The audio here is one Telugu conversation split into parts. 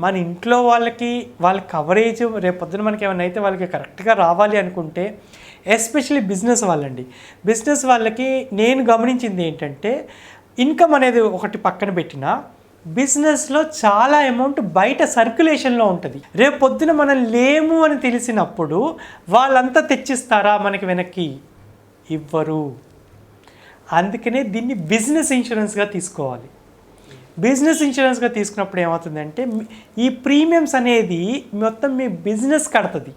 మన ఇంట్లో వాళ్ళకి వాళ్ళ కవరేజ్ రేపొద్దున మనకి ఏమైనా అయితే వాళ్ళకి కరెక్ట్గా రావాలి అనుకుంటే ఎస్పెషల్లీ బిజినెస్ వాళ్ళండి. బిజినెస్ వాళ్ళకి నేను గమనించింది ఏంటంటే ఇన్కమ్ అనేది ఒకటి పక్కన పెట్టినా బిజినెస్లో చాలా అమౌంట్ బయట సర్క్యులేషన్లో ఉంటుంది. రేపు పొద్దున మనం లేము అని తెలిసినప్పుడు వాళ్ళంతా తెచ్చిస్తారా మనకి వెనక్కి? ఇవ్వరు. అందుకనే దీన్ని బిజినెస్ ఇన్సూరెన్స్గా తీసుకోవాలి. బిజినెస్ ఇన్సూరెన్స్గా తీసుకున్నప్పుడు ఏమవుతుందంటే ఈ ప్రీమియమ్స్ అనేది మొత్తం మీ బిజినెస్ కడుతుంది.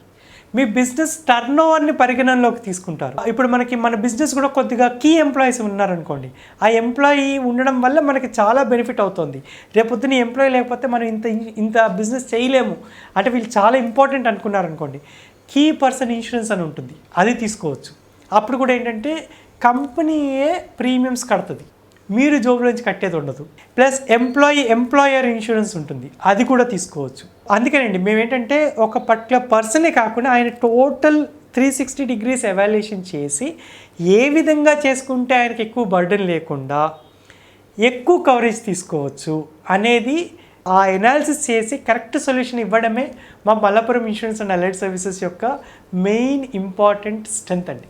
మీ బిజినెస్ టర్న్ ఓవర్ని పరిగణనలోకి తీసుకుంటారు. ఇప్పుడు మనకి మన బిజినెస్ కూడా కొద్దిగా కీ ఎంప్లాయీస్ ఉన్నారనుకోండి ఆ ఎంప్లాయీ ఉండడం వల్ల మనకి చాలా బెనిఫిట్ అవుతుంది. రేపొద్దున ఎంప్లాయీ లేకపోతే మనం ఇంత ఇంత బిజినెస్ చేయలేము. అంటే వీళ్ళు చాలా ఇంపార్టెంట్ అనుకున్నారనుకోండి కీ పర్సన్ ఇన్సూరెన్స్ అని ఉంటుంది అది తీసుకోవచ్చు. అప్పుడు కూడా ఏంటంటే కంపెనీయే ప్రీమియమ్స్ కడుతుంది. మీరు జోబులోంచి కట్టేది ఉండదు. ప్లస్ ఎంప్లాయీ ఎంప్లాయర్ ఇన్సూరెన్స్ ఉంటుంది. అది కూడా తీసుకోవచ్చు. అందుకేనండి మేము ఏంటంటే ఒక పర్టికులర్ పర్సనే కాకుండా ఆయన total three sixty degrees evaluation చేసి ఏ విధంగా చేసుకుంటే ఆయనకి ఎక్కువ బర్డెన్ లేకుండా ఎక్కువ కవరేజ్ తీసుకోవచ్చు అనేది ఆ ఎనాలిసిస్ చేసి కరెక్ట్ సొల్యూషన్ ఇవ్వడమే మా Mallapuram insurance and alert services యొక్క మెయిన్ ఇంపార్టెంట్ స్ట్రెంత్ అండి.